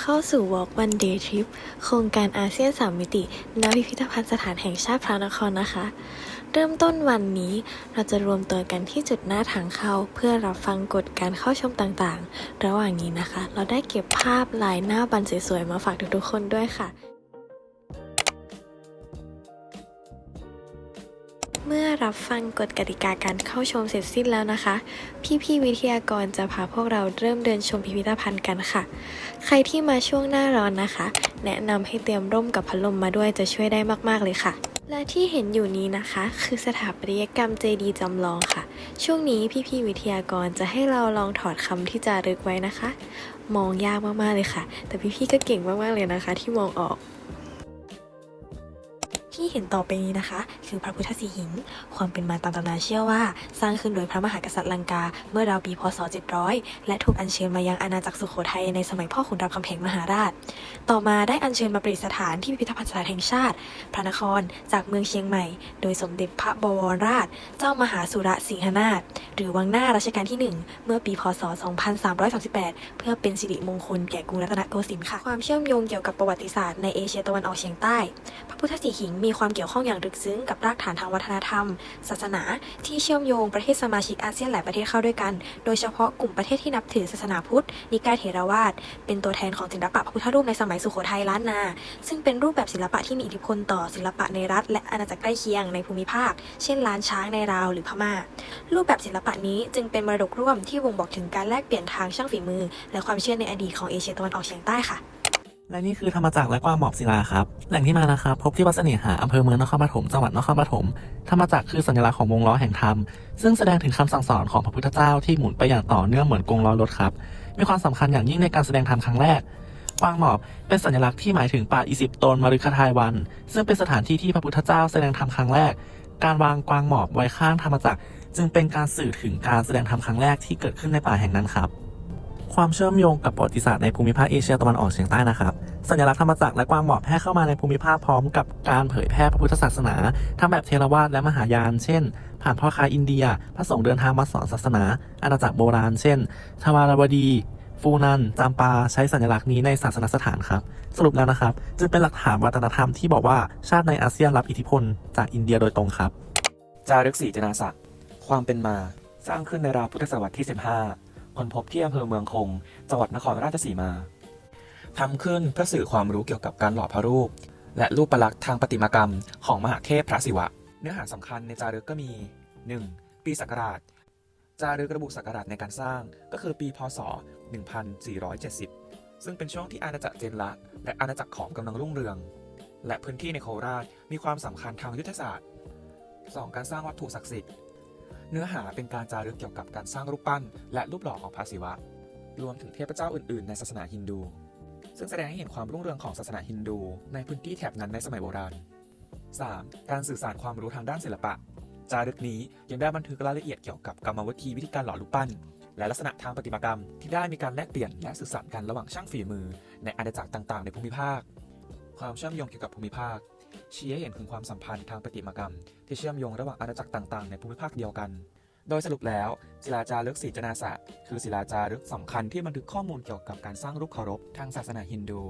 เข้าสู่ Walk One Day Trip โครงการอาเซียนสามมิติ ณ พิพิธภัณฑ์สถานแห่งชาติพระนครนะคะ เริ่มต้นวันนี้เราจะรวมตัวกันที่จุดหน้าทางเข้า เพื่อรับฟังกฎการเข้าชมต่างๆ ระหว่างนี้นะคะ เราได้เก็บภาพลายหน้าบันสวยๆ มาฝากทุกๆคนด้วยค่ะ เมื่อรับฟังกฎกติกาการเข้าชมเสร็จสิ้นแล้วนะคะ พี่ๆวิทยากรจะพาพวกเราเริ่มเดินชมพิพิธภัณฑ์กันค่ะ ใครที่มาช่วงหน้าร้อนนะคะ แนะนำให้เตรียมร่มกับพัดลมมาด้วยจะช่วยได้มากๆเลยค่ะ และที่เห็นอยู่นี้นะคะ คือสถาปัตยกรรมเจดีจำลองค่ะ ช่วงนี้พี่ๆวิทยากรจะให้เราลองถอดคำที่จะรึกไว้นะคะ มองยากมากๆเลยค่ะ แต่พี่ๆก็เก่งมากๆเลยนะคะ ที่มองออก ที่เห็นต่อไปนี้นะคะ คือพระพุทธสีหิงความเป็นมาตามตำนานเชื่อว่า สร้างขึ้นโดยพระมหากษัตริย์ลังกา เมื่อราวปีพศ 700 และถูกอัญเชิญมายังอาณาจักรสุโขทัยในสมัยพ่อขุนรามคำแหงมหาราช ต่อมาได้อัญเชิญมาประดิษฐานที่พิพิธภัณฑ์สถานแห่งชาติ พระนครจากเมืองเชียงใหม่ โดยสมเด็จพระบวรราช เจ้ามหาสุรสิงหนาถหรือวังหน้ารัชกาลที่ 1 เมื่อปีพศ 2338 เพื่อเป็นสิริมงคลแก่กรุงรัตนโกสินทร์ค่ะ ความเชื่อมโยงเกี่ยวกับประวัติศาสตร์ในเอเชียตะวันออกเฉียงใต้ พระพุทธสีหิงมีความเกี่ยวข้องอย่างลึกซึ้งกับรากฐานทางวัฒนธรรม ศาสนา ที่เชื่อมโยงประเทศสมาชิกอาเซียนหลายประเทศเข้าด้วยกัน โดยเฉพาะกลุ่มประเทศที่นับถือศาสนาพุทธ นิกายเถรวาท เป็นตัวแทนของศิลปะพระพุทธรูปในสมัยสุโขทัยล้านนา ซึ่งเป็นรูปแบบศิลปะที่มีอิทธิพลต่อศิลปะในรัฐ และอาณาจักรใกล้เคียงในภูมิภาค เช่นล้านช้างในลาวหรือพม่า รูปแบบศิลปะนี้จึงเป็นมรดกร่วมที่บ่งบอกถึงการแลกเปลี่ยนทางช่างฝีมือ และความเชื่อในอดีตของเอเชียตะวันออกเฉียงใต้ค่ะ และนี่คือธรรมจักรและกวางหมอบศิลาครับ แหล่งที่มานะครับ พบที่วัดเสน่หาอำเภอเมืองนครปฐมจังหวัดนครปฐมธรรมจักรคือสัญลักษณ์ของวงล้อแห่งธรรม ซึ่งแสดงถึงคำสั่งสอนของพระพุทธเจ้าที่หมุนไปอย่างต่อเนื่องเหมือนกงล้อรถครับ มีความสำคัญอย่างยิ่งในการแสดงธรรมครั้งแรกกวางหมอบเป็นสัญลักษณ์ที่หมายถึงป่าอิสิปตนมฤคทายวัน ซึ่งเป็นสถานที่ที่พระพุทธเจ้าแสดงธรรมครั้งแรก การวางกวางหมอบไว้ข้างธรรมจักร จึงเป็นการสื่อถึงการแสดงธรรมครั้งแรกที่เกิดขึ้นในป่าแห่งนั้นครับ ความเชื่อมโยงกับประวัติศาสตร์ในภูมิภาคเอเชียตะวันออกเฉียงใต้นะครับ สัญลักษณ์ธรรมจักรและกวางหมอบแพร่เข้ามาในภูมิภาคพร้อมกับการเผยแพร่พระพุทธศาสนาทั้งแบบเทรวาสและมหายาน เช่น ผ่านพ่อค้าอินเดีย พระสงฆ์เดินทางมาสอนศาสนา อาณาจักรโบราณ เช่นทวารวดี ฟูนัน จามปา ใช้สัญลักษณ์นี้ในศาสนสถานครับ สรุปแล้วนะครับจึงเป็นหลักฐานวัฒนธรรมที่บอกว่าชาติในอาเซียนรับอิทธิพล จากอินเดียโดยตรงครับ จารึกศรีจนาศักดิ์ความเป็นมา สร้างขึ้นในราวพุทธศตวรรษที่ 15 คนพบที่อำเภอเมืองคง จังหวัดนครราชสีมาทำขึ้นเพื่อสื่อความรู้เกี่ยวกับการหล่อพระรูป และรูปประลักษณ์ทางประติมากรรม ของมหาเทพพระศิวะ เนื้อหาสำคัญในจารึกก็มี 1. ปีศักราช จารึกระบุศักราชในการสร้างก็คือปีพศ 1470 ซึ่งเป็นช่วงที่อาณาจักรเจนละ และอาณาจักรขอมกำลังรุ่งเรือง และพื้นที่ในโคราชมีความสำคัญทางยุทธศาสตร์ 2. การสร้างวัตถุศักดิ์สิทธิ์ เนื้อหาเป็นการจารึกเกี่ยวกับการสร้างรูปปั้น และรูปหล่อของพระศิวะ รวมถึงเทพเจ้าอื่น ๆ ในศาสนาฮินดู ซึ่งแสดงให้เห็นความรุ่งเรืองของศาสนาฮินดู ในพื้นที่แถบนั้นในสมัยโบราณ 3. การสื่อสารความรู้ทางด้านศิลปะ จารึกนี้ยังได้บันทึกรายละเอียดเกี่ยวกับกรรมวิธีวิธีการหล่อรูปปั้น และลักษณะทางประติมากรรม ที่ได้มีการแลกเปลี่ยนและสื่อสารกันระหว่างช่างฝีมือ ในอาณาจักรต่าง ๆ ในภูมิภาค ความเชื่อมโยงเกี่ยวกับภูมิภาค ชี้ให้เห็นถึงความสัมพันธ์ทางประติมากรรม ที่เชื่อมโยงระหว่างอาณาจักรต่างๆ ในภูมิภาคเดียวกัน โดยสรุปแล้ว ศิลาจารึกศรีจนาสะ คือศิลาจารึกสำคัญที่บันทึกข้อมูลเกี่ยวกับการสร้างรูปเคารพทางศาสนาฮินดู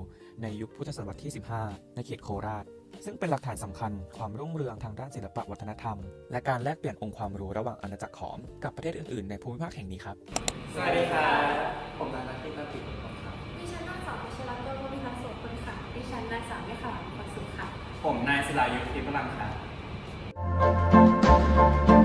ในยุคพุทธศตวรรษที่ 15 ในเขตโคราชซึ่งเป็นหลักฐานสำคัญความรุ่งเรืองทางด้านศิลปวัฒนธรรม และการแลกเปลี่ยนองค์ความรู้ระหว่างอาณาจักรขอมกับประเทศอื่นๆ ในภูมิภาคแห่งนี้ครับ สวัสดีครับผมนายนักที่ตั้งติดผมครับดิฉันนางสาวพิชรัตน์โดนพิทักษ์โสพลค่ะดิฉันนางสาวไม่ขาวคนสุขค่ะ ผมนายศิลายุทธทิพย์พลังครับ